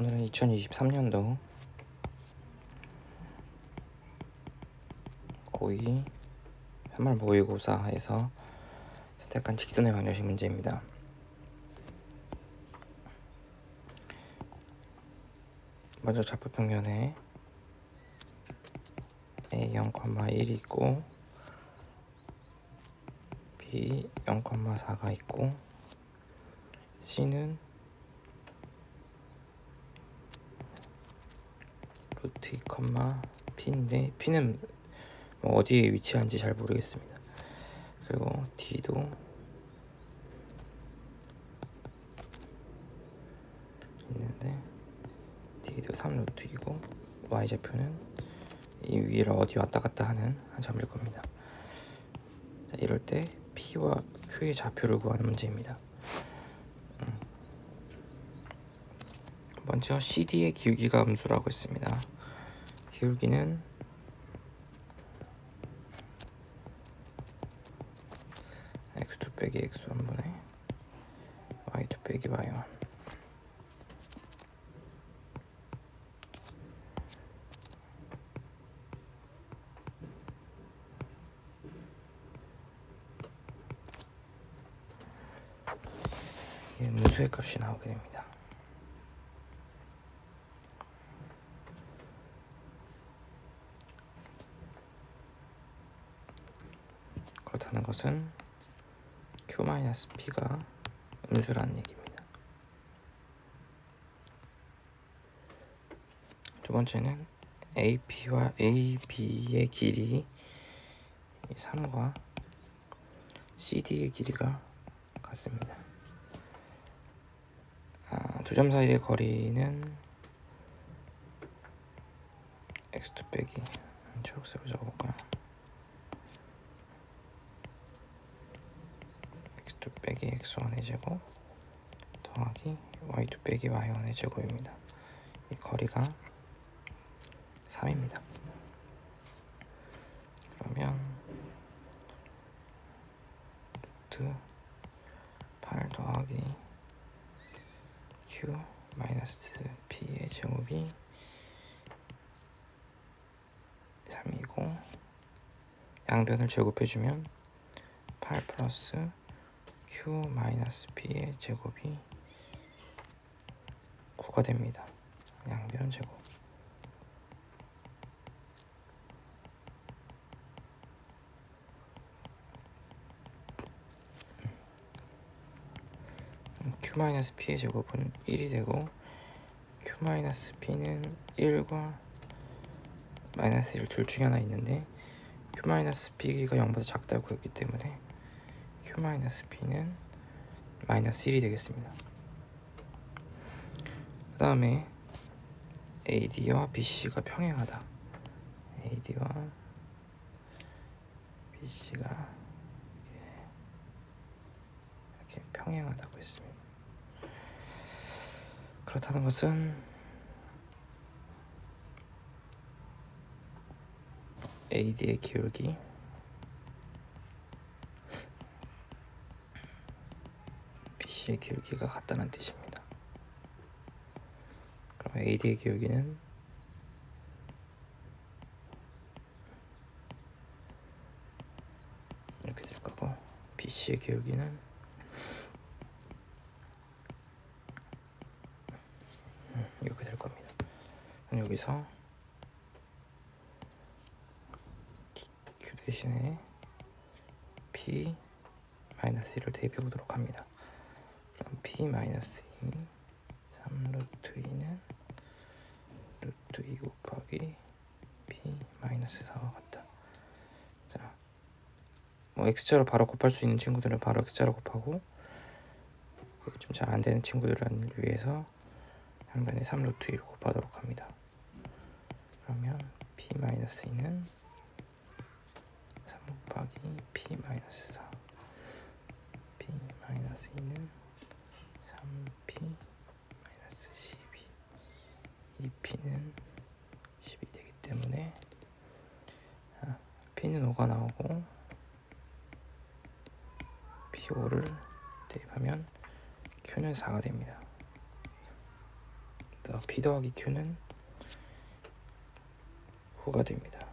오늘은 2023년도 고2 3월 모의고사에서 선택한 직선의 방정식 문제입니다. 먼저 좌표 평면에 A 0,1이 있고 B 0,4가 있고 C는 2, P인데 P는 뭐 어디에 위치한지 잘 모르겠습니다. 그리고 D도 있는데 D도 3루트 이고 Y좌표는 이 위를 어디 왔다 갔다 하는 한 점일 겁니다. 자, 이럴 때 P와 Q의 좌표를 구하는 문제입니다. 음. 먼저 CD의 기울기가 음수라고 했습니다. 기울기는 x2 빼기 x1분의 y2 빼기 y1 이게 음수의 값이 나오게 됩니다. 그렇다는 것은 Q-P가 음수라는 얘기입니다. 두 번째는 AP와 AB의 길이 3과 CD의 길이가 같습니다. 아, 두점 사이의 거리는 x2 빼기 초록색으로 적어볼까요? x2 빼기 x1의 제곱 더하기 y2 빼기 y1의 제곱입니다. 이 거리가 3입니다. 그러면 루트 8 더하기 q 마이너스 p의 제곱이 3이고 양변을 제곱해주면 8 플러스 q 마이너스 p의 제곱이 9가 됩니다. 양변 제곱. q 마이너스 p의 제곱은 1이 되고 q 마이너스 p는 1과 마이너스 1 둘 중에 하나 있는데 q 마이너스 p가 0보다 작다고 했기 때문에 q 마이너스 p는 마이너스 1이 되겠습니다. 그 다음에 AD와 BC가 평행하다. AD와 BC가 이렇게 평행하다고 했습니다. 그렇다는 것은 AD의 기울기 BC의 기울기가 같다는 뜻입니다. 그럼 AD의 기울기는 이렇게 될 거고 BC의 기울기는 음, 이렇게 될 겁니다. 여기서 Q 대신에 P 마이너스 1을 대입해 보도록 합니다. 그럼 P 마이너스 2 3 루트 2는 루트 2 곱하기 P 마이너스 4와 같다. 자, 뭐 x자로 바로 곱할 수 있는 친구들은 바로 x자로 곱하고 좀 잘 안 되는 친구들은 위해서 양변에 3 루트 2를 곱하도록 합니다. 그러면 P 마이너스 2는 3 곱하기 P 마이너스 4 P 마이너스 2는 3P 마이너스 12 이 P는 10이 되기 때문에 아, P는 5가 나오고 P5를 대입하면 Q는 4가 됩니다. p 더하기 q는 후가 됩니다.